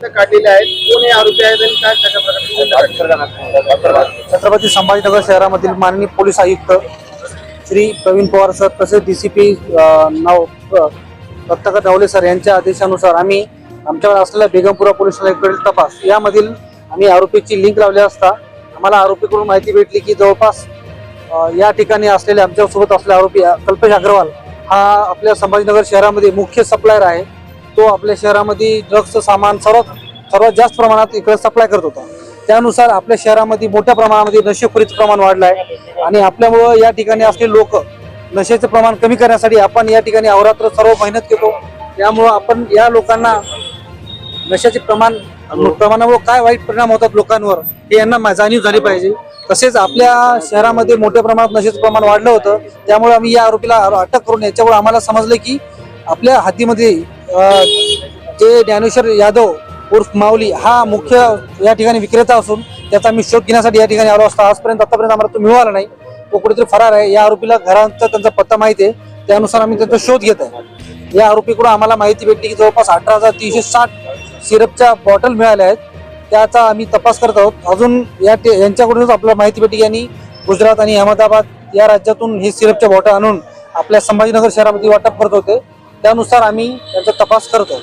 काढलेले आहेत. कोण हे आरोपी आहेत आणि काय कशा प्रकारे छत्रपती संभाजीनगर शहरामधील माननीय पोलीस आयुक्त श्री प्रवीण पवार सर तसेच डीसीपी नाव अ, नवले सर यांच्या आदेशानुसार आम्ही आमच्याकडे असलेल्या बेगमपुरा पोलीस स्टेशनकडील तपास यामधील आम्ही आरोपीची लिंक लावली असता आम्हाला आरोपीकडून माहिती भेटली की जवळपास या ठिकाणी असलेले आमच्यासोबत असलेला आरोपी कल्पेश अग्रवाल. हा आपल्या संभाजीनगर शहरामध्ये मुख्य सप्लायर आहे. तो आपल्या शहरामध्ये ड्रग्सचं सामान सर्वात सर्वात जास्त प्रमाणात इकडे सप्लाय करत होता. त्यानुसार आपल्या शहरामध्ये मोठ्या प्रमाणामध्ये नशेखोरीचं प्रमाण वाढलं आहे आणि आपल्यामुळं या ठिकाणी असलेले लोक नशेचं प्रमाण कमी करण्यासाठी आपण या ठिकाणी अवरात्र सर्व मेहनत घेतो. त्यामुळं आपण या लोकांना नशाचे प्रमाण प्रमाणामुळे काय वाईट परिणाम होतात लोकांवर हे यांना जाणीव झाली पाहिजे. तसेच आपल्या शहरामध्ये मोठ्या प्रमाणात नशेचं प्रमाण वाढलं होतं. त्यामुळे आम्ही या आरोपीला अटक करून याच्यामुळे आम्हाला समजलं की आपल्या हातीमध्ये जे ज्ञानेश्वर यादव उर्फ माऊली हा मुख्य या ठिकाणी विक्रेता असून त्याचा आम्ही शोध घेण्यासाठी या ठिकाणी आलो असता. आजपर्यंत आतापर्यंत आम्हाला तो मिळाला नाही. तो कुठेतरी फरार आहे. या आरोपीला घरांचा त्यांचा पत्ता माहिती आहे. त्यानुसार आम्ही त्यांचा शोध घेत आहे. या आरोपीकडून आम्हाला माहिती भेटली की जवळपास अठरा हजार तीनशे साठ सिरपच्या बॉटल मिळाल्या आहेत. त्याचा आम्ही तपास करत आहोत. अजून या टे- यांच्याकडूनच आपल्याला माहिती भेटली यांनी गुजरात आणि अहमदाबाद या राज्यातून ही सिरपच्या बॉटल आणून आपल्या संभाजीनगर शहरामध्ये वाटप करत होते. त्यानुसार आम्ही त्यांचा तपास करत आहोत.